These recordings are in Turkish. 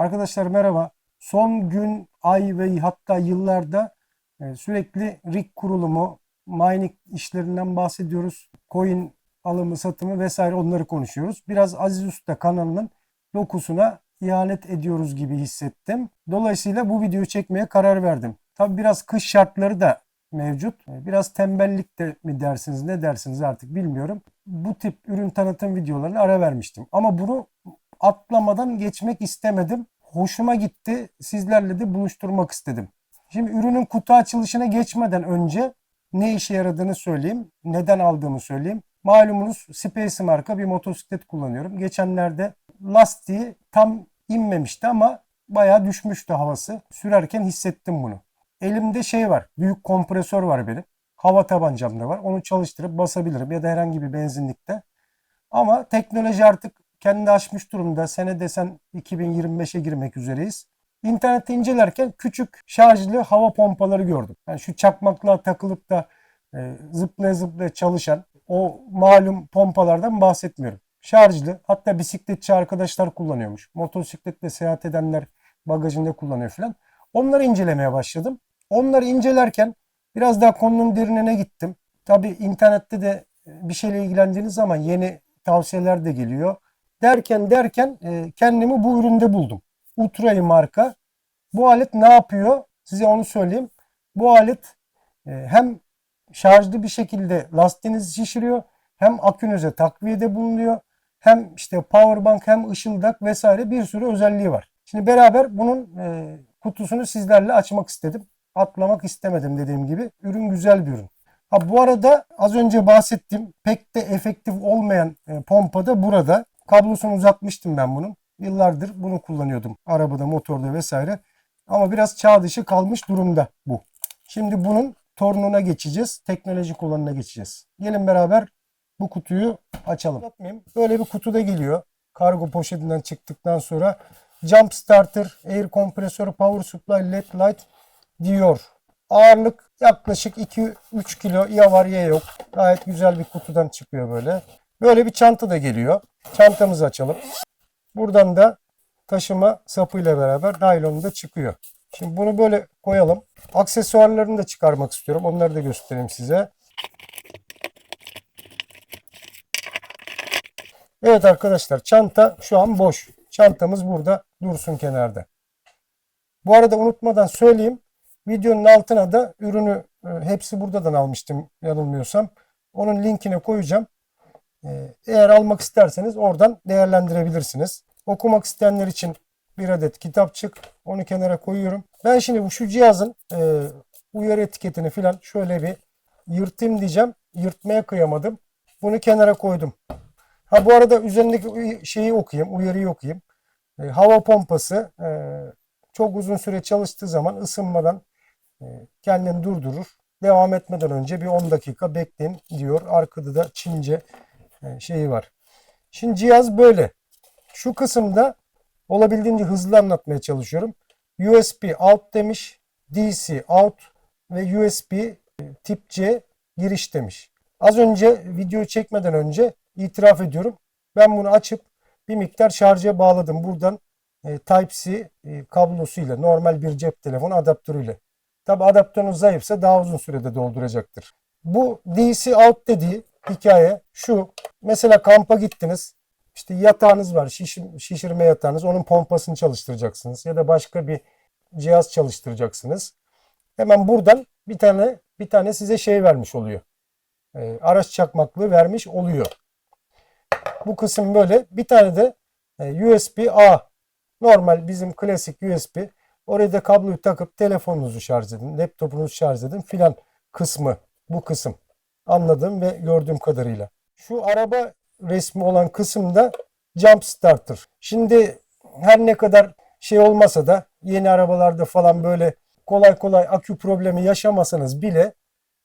Arkadaşlar merhaba. Son gün, ay ve hatta yıllarda e, sürekli rig kurulumu, mining işlerinden bahsediyoruz. Coin alımı, satımı vesaire onları konuşuyoruz. Biraz Aziz Usta kanalının dokusuna ihanet ediyoruz gibi hissettim. Dolayısıyla bu videoyu çekmeye karar verdim. Tabi biraz kış şartları da mevcut. E, Biraz tembellik de mi dersiniz ne dersiniz artık bilmiyorum. Bu tip ürün tanıtım videolarına ara vermiştim. Ama bunu atlamadan geçmek istemedim. Hoşuma gitti. Sizlerle de buluşturmak istedim. Şimdi ürünün kutu açılışına geçmeden önce ne işe yaradığını söyleyeyim. Neden aldığımı söyleyeyim. Malumunuz Space marka bir motosiklet kullanıyorum. Geçenlerde lastiği tam inmemişti ama bayağı düşmüştü havası. Sürerken hissettim bunu. Elimde şey var. Büyük kompresör var benim. Hava tabancam da var. Onu çalıştırıp basabilirim ya da herhangi bir benzinlikte. Ama teknoloji artık kendini aşmış durumda. Sene desen 2025'e girmek üzereyiz. İnternette incelerken küçük şarjlı hava pompaları gördüm. Yani şu çakmaklığa takılıp da e, zıplaya zıplaya çalışan o malum pompalardan bahsetmiyorum. Şarjlı hatta bisikletçi arkadaşlar kullanıyormuş. Motosikletle seyahat edenler bagajında kullanıyor falan. Onları incelemeye başladım. Onları incelerken biraz daha konunun derinine gittim. Tabi internette de bir şeyle ilgilendiğiniz zaman yeni tavsiyeler de geliyor. Derken derken e, kendimi bu üründe buldum. Ultra'yı marka. Bu alet ne yapıyor? Size onu söyleyeyim. Bu alet e, hem şarjlı bir şekilde lastiğinizi şişiriyor hem akünüze takviyede bulunuyor. Hem işte powerbank hem ışıldak vesaire bir sürü özelliği var. Şimdi beraber bunun e, kutusunu sizlerle açmak istedim. Atlamak istemedim dediğim gibi. Ürün güzel bir ürün. Ha bu arada az önce bahsettiğim pek de efektif olmayan e, pompa da burada. Kablosunu uzatmıştım ben bunun. Yıllardır bunu kullanıyordum. Arabada, motorda vesaire. Ama biraz çağ dışı kalmış durumda bu. Şimdi bunun torununa geçeceğiz. Teknolojik olanına geçeceğiz. Gelin beraber bu kutuyu açalım. Böyle bir kutu da geliyor. Kargo poşetinden çıktıktan sonra Jump Starter, Air Kompresör, Power Supply, LED Light diyor. Ağırlık yaklaşık 2-3 kilo ya var ya yok. Gayet güzel bir kutudan çıkıyor böyle. Böyle bir çanta da geliyor. Çantamızı açalım. Buradan da taşıma sapıyla beraber naylonu da çıkıyor. Şimdi bunu böyle koyalım. Aksesuarlarını da çıkarmak istiyorum. Onları da göstereyim size. Evet arkadaşlar çanta şu an boş. Çantamız burada dursun kenarda. Bu arada unutmadan söyleyeyim. Videonun altına da ürünü e, hepsi buradan almıştım yanılmıyorsam. Onun linkini koyacağım. E, Eğer almak isterseniz oradan değerlendirebilirsiniz. Okumak isteyenler için bir adet kitapçık. Onu kenara koyuyorum. Ben şimdi bu şu cihazın e, uyarı etiketini falan şöyle bir yırtayım diyeceğim. Yırtmaya kıyamadım. Bunu kenara koydum. Ha bu arada üzerindeki şeyi okuyayım, uyarıyı okuyayım. E, hava pompası e, çok uzun süre çalıştığı zaman ısınmadan e, kendini durdurur. Devam etmeden önce bir 10 dakika bekleyin diyor. Arkada da Çince şeyi var. Şimdi cihaz böyle. Şu kısımda olabildiğince hızlı anlatmaya çalışıyorum. USB out demiş, DC out ve USB e, tip C giriş demiş. Az önce videoyu çekmeden önce itiraf ediyorum. Ben bunu açıp bir miktar şarja bağladım. Buradan e, Type-C e, kablosuyla normal bir cep telefonu adaptörüyle. Tabi adaptörünüz zayıfsa daha uzun sürede dolduracaktır. Bu DC out dediği hikaye şu. Mesela kampa gittiniz. İşte yatağınız var. Şişir, şişirme yatağınız. Onun pompasını çalıştıracaksınız. Ya da başka bir cihaz çalıştıracaksınız. Hemen buradan bir tane bir tane size şey vermiş oluyor. E, araç çakmaklığı vermiş oluyor. Bu kısım böyle. Bir tane de e, USB-A. Normal bizim klasik USB. Oraya da kabloyu takıp telefonunuzu şarj edin, laptopunuzu şarj edin filan kısmı bu kısım. Anladığım ve gördüğüm kadarıyla. Şu araba resmi olan kısımda jump starter. Şimdi her ne kadar şey olmasa da yeni arabalarda falan böyle kolay kolay akü problemi yaşamasanız bile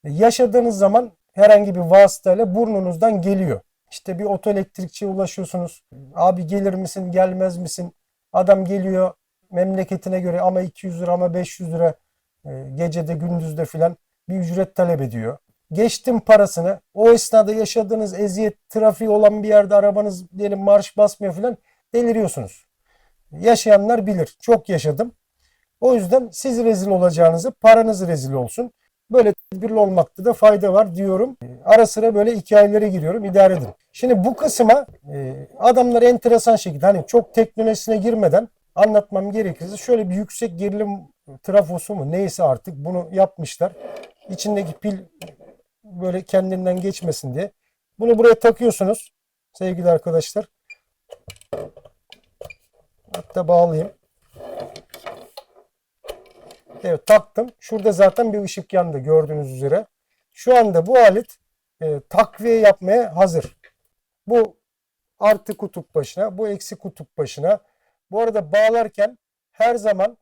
yaşadığınız zaman herhangi bir vasıtayla burnunuzdan geliyor. İşte bir otoelektrikçiye ulaşıyorsunuz. Abi gelir misin, gelmez misin? Adam geliyor memleketine göre ama 200 lira ama 500 lira e, gecede gündüzde filan bir ücret talep ediyor. Geçtim parasını. O esnada yaşadığınız eziyet, trafiği olan bir yerde arabanız diyelim marş basmıyor filan deliriyorsunuz. Yaşayanlar bilir. Çok yaşadım. O yüzden siz rezil olacağınızı paranız rezil olsun. Böyle tedbirli olmakta da fayda var diyorum. Ara sıra böyle hikayelere giriyorum. idare edin. Şimdi bu kısma e, adamlar enteresan şekilde hani çok teknolojisine girmeden anlatmam gerekirse şöyle bir yüksek gerilim trafosu mu neyse artık bunu yapmışlar. İçindeki pil böyle kendinden geçmesin diye. Bunu buraya takıyorsunuz sevgili arkadaşlar. Hatta bağlayayım. Evet taktım. Şurada zaten bir ışık yandı gördüğünüz üzere. Şu anda bu alet e, takviye yapmaya hazır. Bu artı kutup başına, bu eksi kutup başına. Bu arada bağlarken her zaman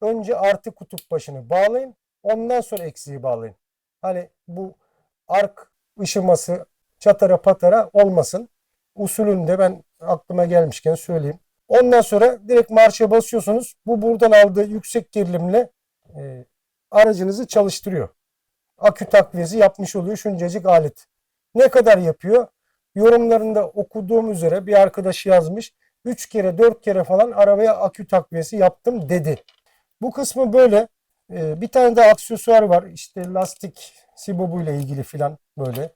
önce artı kutup başını bağlayın. Ondan sonra eksiği bağlayın. Hani bu ark ışıması çatara patara olmasın. Usulünde ben aklıma gelmişken söyleyeyim. Ondan sonra direkt marşa basıyorsunuz. Bu buradan aldığı yüksek gerilimle e, aracınızı çalıştırıyor. Akü takviyesi yapmış oluyor şuncacık alet. Ne kadar yapıyor? Yorumlarında okuduğum üzere bir arkadaş yazmış. 3 kere 4 kere falan arabaya akü takviyesi yaptım dedi. Bu kısmı böyle. E, bir tane de aksesuar var. İşte lastik sibobu ile ilgili filan böyle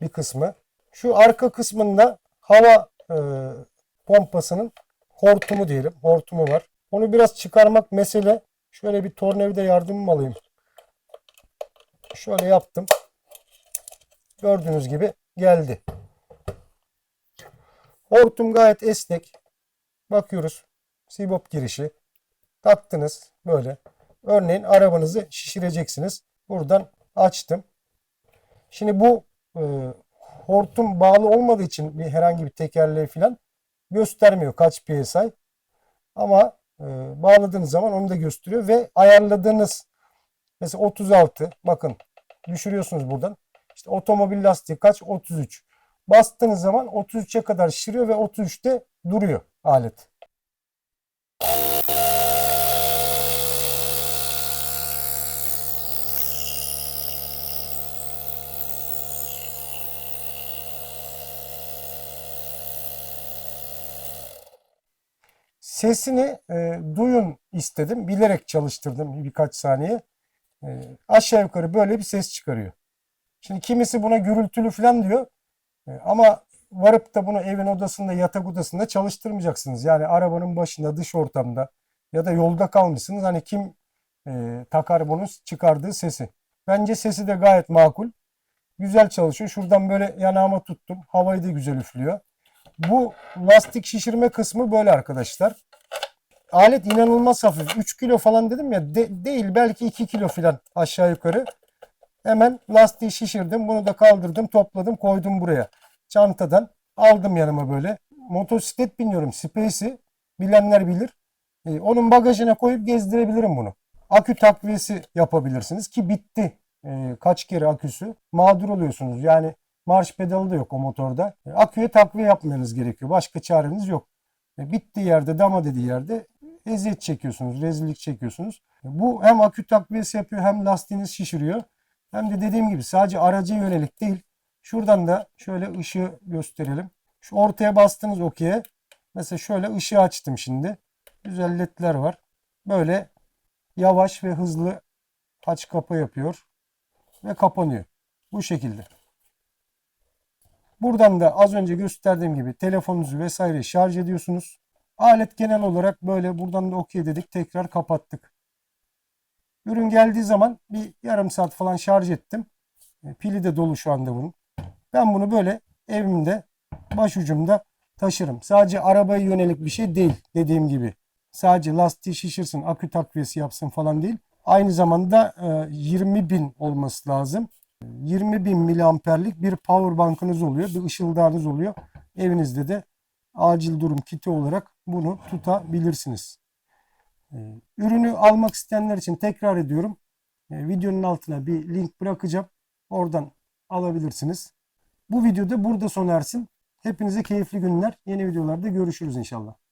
bir kısmı. Şu arka kısmında hava e, pompasının hortumu diyelim. Hortumu var. Onu biraz çıkarmak mesele. Şöyle bir tornavida yardımımı alayım. Şöyle yaptım. Gördüğünüz gibi geldi. Hortum gayet esnek. Bakıyoruz. Sibop girişi. Taktınız böyle. Örneğin arabanızı şişireceksiniz. Buradan açtım. Şimdi bu e, hortum bağlı olmadığı için bir herhangi bir tekerleği falan göstermiyor kaç PSI. Ama e, bağladığınız zaman onu da gösteriyor ve ayarladığınız mesela 36 bakın düşürüyorsunuz buradan. İşte otomobil lastiği kaç? 33. Bastığınız zaman 33'e kadar şişiriyor ve 33'te duruyor alet. Sesini e, duyun istedim. Bilerek çalıştırdım birkaç saniye. E, aşağı yukarı böyle bir ses çıkarıyor. Şimdi kimisi buna gürültülü falan diyor. E, ama varıp da bunu evin odasında, yatak odasında çalıştırmayacaksınız. Yani arabanın başında, dış ortamda ya da yolda kalmışsınız. Hani kim e, takar bunu çıkardığı sesi. Bence sesi de gayet makul. Güzel çalışıyor. Şuradan böyle yanağıma tuttum. Havayı da güzel üflüyor. Bu lastik şişirme kısmı böyle arkadaşlar. Alet inanılmaz hafif. 3 kilo falan dedim ya. de- değil belki 2 kilo falan aşağı yukarı. Hemen lastiği şişirdim. Bunu da kaldırdım, topladım, koydum buraya. Çantadan aldım yanıma böyle. Motosiklet biniyorum. Space'i bilenler bilir. Ee, onun bagajına koyup gezdirebilirim bunu. Akü takviyesi yapabilirsiniz ki bitti. Ee, kaç kere aküsü. Mağdur oluyorsunuz. Yani marş pedalı da yok o motorda. E, Aküye takviye yapmanız gerekiyor. Başka çareniz yok. E, Bittiği yerde, dama dediği yerde eziyet çekiyorsunuz, rezillik çekiyorsunuz. E, Bu hem akü takviyesi yapıyor hem lastiğiniz şişiriyor. Hem de dediğim gibi sadece araca yönelik değil. Şuradan da şöyle ışığı gösterelim. Şu ortaya bastınız okey'e. Mesela şöyle ışığı açtım şimdi. Güzel ledler var. Böyle yavaş ve hızlı aç kapa yapıyor. Ve kapanıyor. Bu şekilde. Buradan da az önce gösterdiğim gibi telefonunuzu vesaire şarj ediyorsunuz. Alet genel olarak böyle buradan da okey dedik tekrar kapattık. Ürün geldiği zaman bir yarım saat falan şarj ettim. E, Pili de dolu şu anda bunun. Ben bunu böyle evimde başucumda taşırım. Sadece arabaya yönelik bir şey değil dediğim gibi. Sadece lastiği şişirsin, akü takviyesi yapsın falan değil. Aynı zamanda e, 20 bin olması lazım. 20 bin miliamperlik bir power bankınız oluyor. Bir ışıldağınız oluyor. Evinizde de acil durum kiti olarak bunu tutabilirsiniz. Ee, Ürünü almak isteyenler için tekrar ediyorum. Ee, Videonun altına bir link bırakacağım. Oradan alabilirsiniz. Bu videoda burada sona ersin. Hepinize keyifli günler. Yeni videolarda görüşürüz inşallah.